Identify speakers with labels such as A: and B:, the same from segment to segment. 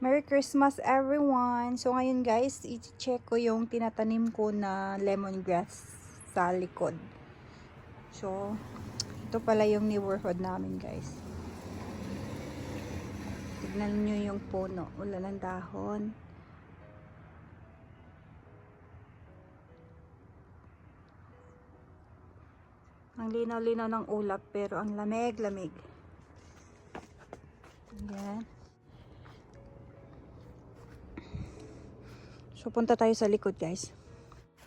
A: Christmas everyone! So ngayon guys, i-check ko yung tinatanim ko na lemongrass sa likod. So, ito pala yung neighborhood namin guys. Tignan nyo yung puno. Wala ng dahon. Ang linaw-linaw ng ulap pero ang lamig-lamig. Yan. So, punta tayo sa likod, guys.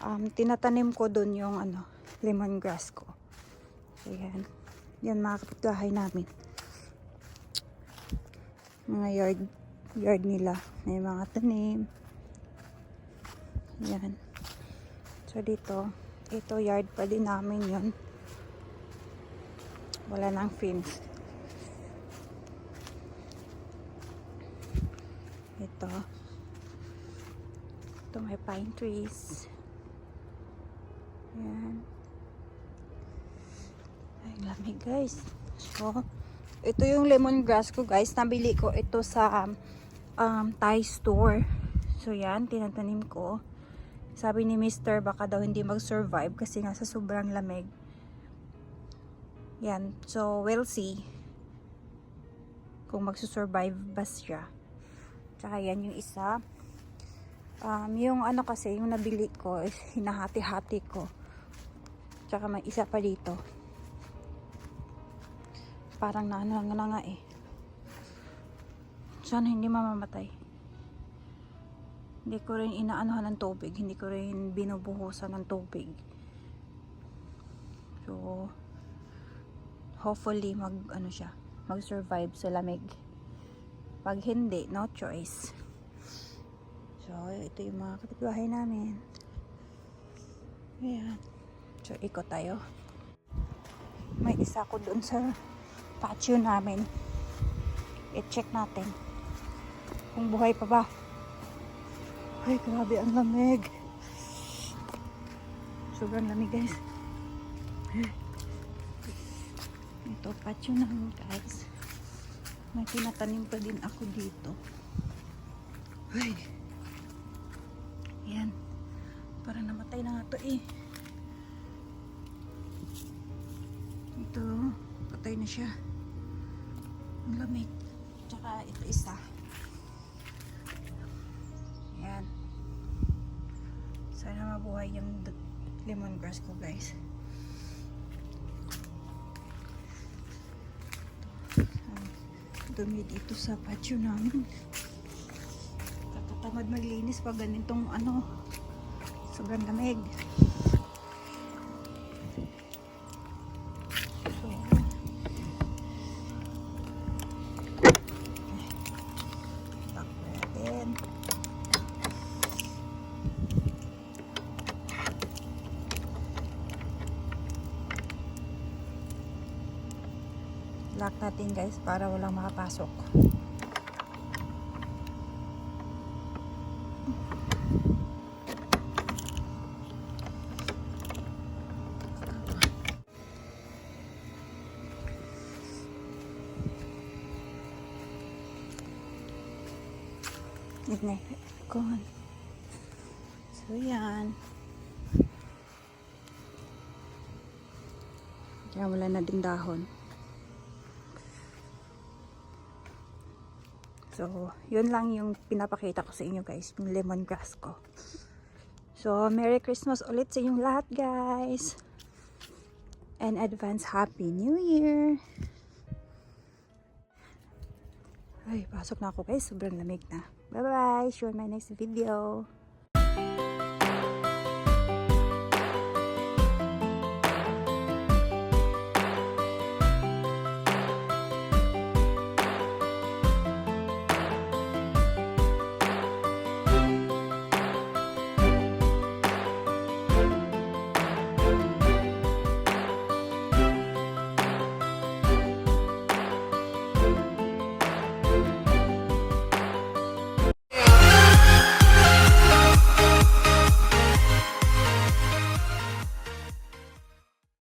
A: Um, tinatanim ko dun yung, ano, lemongrass ko. So, yan. Mga kapitbahay namin. Mga yard, yard nila. May mga tanim. Yan. So, dito, ito yard pa din namin yun. Wala nang fence. Ito. Ito may pine trees. Ayan. Ay, lamig guys. So, ito yung lemongrass ko guys. Nabili ko ito sa um, Thai store. So, yan. Tinatanim ko. Sabi ni Mr. baka daw hindi mag-survive kasi nga sa sobrang lamig. Yan. So, we'll see kung magsusurvive ba siya. Tsaka yan yung isa. Um, yung ano kasi, yung nabili ko, is hinahati-hati ko. Tsaka may isa pa dito. Parang naano na nga eh. Sana hindi mamamatay. Hindi ko rin inaanohan ng tubig. Hindi ko rin binubuhusan ng tubig. So, hopefully mag ano siya, mag-survive sa lamig. Pag hindi, no choice. So, ito yung mga kapitbahay namin. Ayan. So, ikot tayo. May isa ko dun sa patio namin. I-check natin. Kung buhay pa ba. Ay, grabe ang lamig. Sobrang lamig, guys. Ito, patio namin, guys. May tinatanim pa din ako dito. Ay. Yan. Para namatay na nga to eh. Ito, patay na siya. Ang lamig. Tsaka ito isa. Yan. Sana mabuhay yung lemongrass ko guys. Ang dumi dito sa patio namin. Kakatamad maglinis pag ganitong ano, sobrang lamig. So. Lock natin guys para walang makapasok. Aircon. So yan. Kaya wala na ding dahon. So, yun lang yung pinapakita ko sa inyo guys, yung lemongrass ko. So, Merry Christmas ulit sa inyong lahat guys. And advance Happy New Year. Ay, pasok na ako guys. Sobrang lamig na. Bye-bye. See you in my next video.